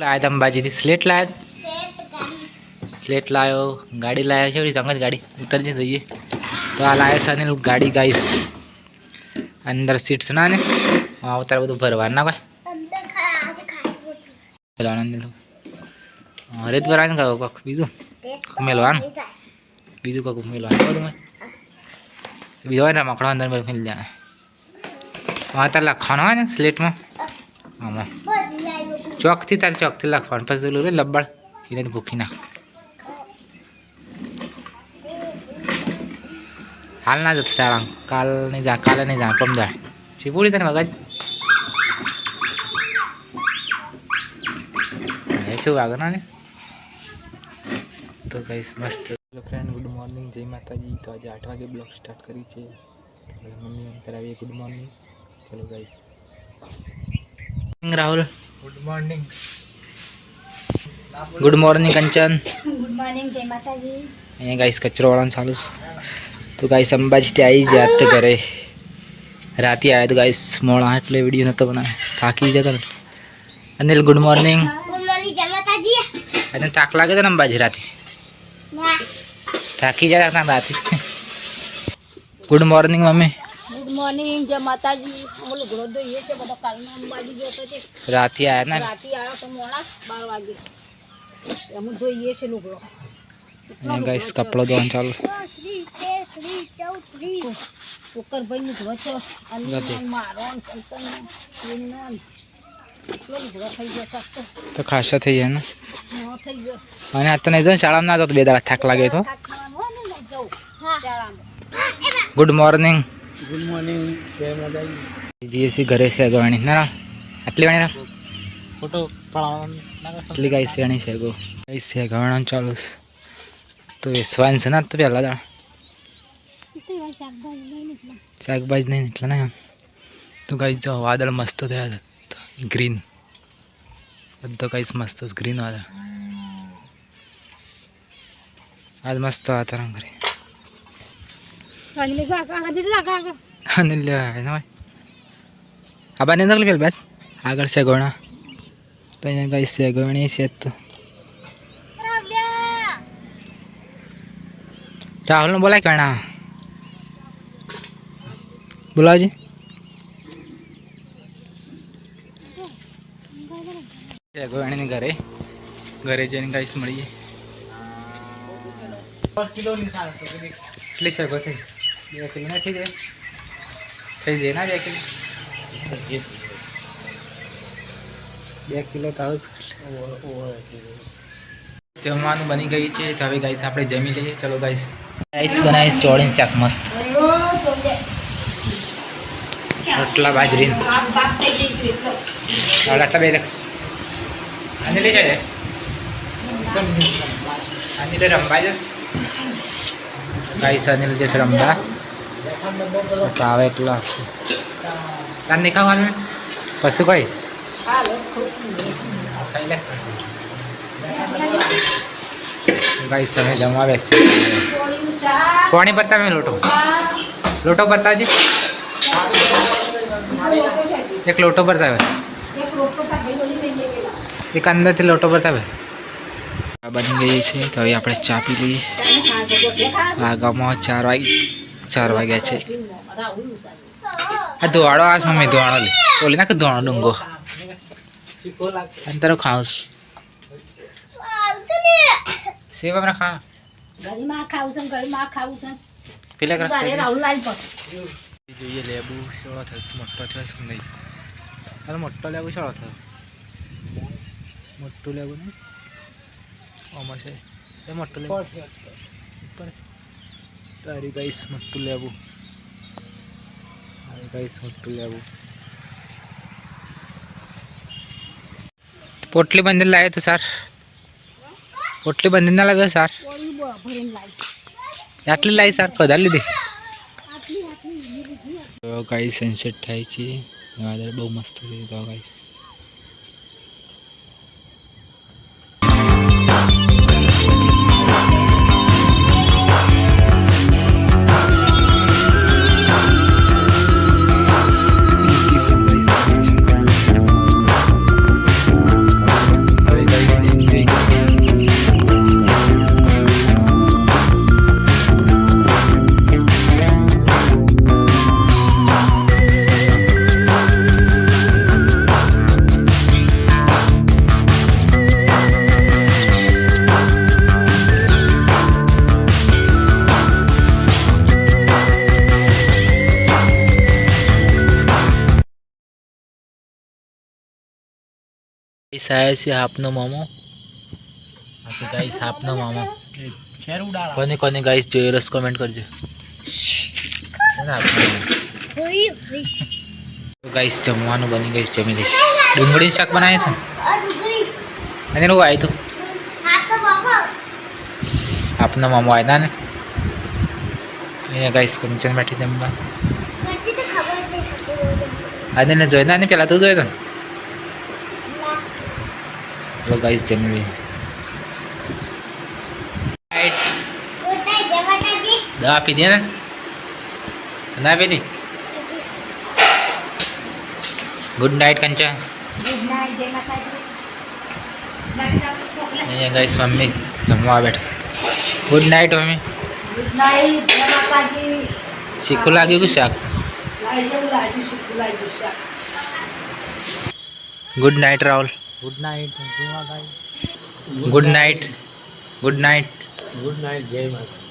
લાયા તમે બાજીથી સ્લેટ લાયા. સ્લેટ લાવ્યો ગાડી લાવ્યો છે સંગત ગાડી. ઉતરજે જોઈએ. તો આ લાયો છે ને ગાડી ગાઈસ અંદર સીટ્સ ના ને. હા ઉતાર બધું ભરવા ના કોઈ. પેલો આનંદ હા, રેત ભરવાનું કહો કોક બીજું? મેલવાનું? બીજું કોક મેલવાનું. બધું બીજો હોય ને મકડો અંદર મેળ મેળ જાય લખવાનો લખવાનું હોય ને સ્લેટમાં આમાં. ચોકથી તારે ચોકથી લખવાનું. પછી ઓલું લબડ એને ભૂખી નાખ. હાલ ના જતો સારા કાલ નહીં જા, કાલે નહીં જા પમદાર શીપુડી તને મગજ? એ શું વાગે ના? તો કઈ મસ્ત. ફ્રેન્ડ ગુડ મોર્નિંગ જય માતાજી. તો આજે આઠ વાગે બ્લોગ સ્ટાર્ટ કરી છે. હવે મમ્મી કરાવીએ ગુડ મોર્નિંગ ચલો guys Rahul good morning good morning Kanchan good morning જય માતાજી અહીંયા ગાઈસ કચરો વાળાનું ચાલુ તો ગાઈસ અંબાજીથી આવી જાત તો ઘરે. રાતે આવ્યા તો ગાઈસ મોડા એટલે વીડિયો નહોતો બનાવે થાકી જતો ને. અનિલ ગુડ મોર્નિંગ જય અને થાક લાગે છે ને અંબાજી રાતે? થાકી હતા રાતે. Good morning mummy. Good morning જય માતાજી અમે લુગડો દઈએ છે બધા કાલનો અંબાજી ગયો છે રાતે આવ્યા ને? રાતે આવ્યો તો મોડા બાર વાગે. એમ જોઈએ છે લુગડો. ગાઈસ કપડો ધોવાનું ચાલુ. શોકરભાઈ નું ધો છે? મારો તો ખાસા થઈ જાય ને? થઈ ગયો. અને આ તો નહીં જાઉં શાળામાં ના તો બે દાડા થાક લાગે તો. ગુડ મોર્નિંગ ગુડ મોર્નિંગ જય માતાજી. જીએસસી ઘરે છે ગવાણી ના ના. આટલી વાણી ફોટો આટલી ગાઈ શેણી છે ગો ગાઈ છે ગવાણ ચાલુ તો એ સ્વાન છે ના તો પહેલા દાડા. શાકભાજી નહીં એટલે ને તો ગાઈ જો વાદળ મસ્ત થયા છે. ગ્રીન બધો ગાઈસ મસ્ત ગ્રીન વાદળ. આજ મસ્ત વાતાવરણ કરે. અને લેવા આવે ને ભાઈ આ બાને નકલી પેલ બેસ આગળ છે ગોણા. તો અહીંયા ગઈ છે ગોણી છે તો. રાહુલને બોલાય કણા. બોલાવજી. છે ઘરે. ઘરે જઈને ગાઈસ મળીએ. કેટલી શકો થઈ. બે કિલો ના થઈ જાય. થઈ જાય ના બે કિલો. બે કિલો તો જમવાનું બની ગયું છે. તો હવે ગાઈસ આપણે જમી લઈએ. ચલો ગાઈસ ગાઈસ બનાવીશ ચોળીને શાક મસ્ત. રોટલા બાજરી રોટલા બે આને લઈ જાય અનિલ રમવા જશ ગાઈસ અનિલ જશે રમવા. બસ આવે એટલા. તાર નહીં ખાવાનું કશું કઈ ખાઈ તમે જમવા બેસી કોણી મેં લોટો લોટો બતાવજે એક લોટો બતાવે એક અંદરથી લોટો બતાવે આ બની ગઈ છે તો હવે આપણે ચા પી લઈએ વાગામાં ચાર વાગે ચાર વાગ્યા છે આ ધોવાળો આ મમ્મી ધોવાળો લે. ઓલી નાખ ધોવાળો ડુંગો. અંતરો ખાઉં સેવ આપણે ખા ગરીમાં ખાવું. છે ગરીમાં ખાવું છે પેલા ઘરે રાહુલ લાલ પર. જોઈએ લેબુ સોળો થયો મોટો છે નહીં અરે મોટો લેબુ સોળો થયો? મોટું લેબુ ને છે. એ મોટું લેબુ. ઉપર. તારી ગાઈસ મોટું લેબુ. તારી ગાઈસ મોટું લેબુ પોટલી બંધીને લાવ્યો તો સર. પોટલી બંધીને ના લાવ્યો સર? લાવી આટલી લાવી સર? વધારે લીધી. ગાઈ સનસેટ થાય છે. વાદળ બહુ મસ્ત છે. તો ગાઈસ આયા છે હાપનો મામો. તો ગાઈસ હાપનો મામો. કોને કોને ગાઈસ જોઈએ રસ કોમેન્ટ કરજો. તો ગાઈસ જમવાનું બની ગઈ જમી લઈશ. ડુંગળી શાક બનાવે છે? અને એનું આવ્યું હતું આપનો મામો આવ્યા ને અહીંયા ગાઈસ કંચન બેઠી જમવા. અને જોઈ ને પેલા તું જોયું તો ને? ચલો ગાઈસ જમી દવા આપી દે ને. ના બેની ગુડ નાઇટ કંચા. અહીંયા ગાઈસ મમ્મી જમવા બેઠા. Good mummy. નાઈટ માતાજી શીખું લાગ્યું કે શાક? Good night Rahul. Good night good night good night good night જય માતા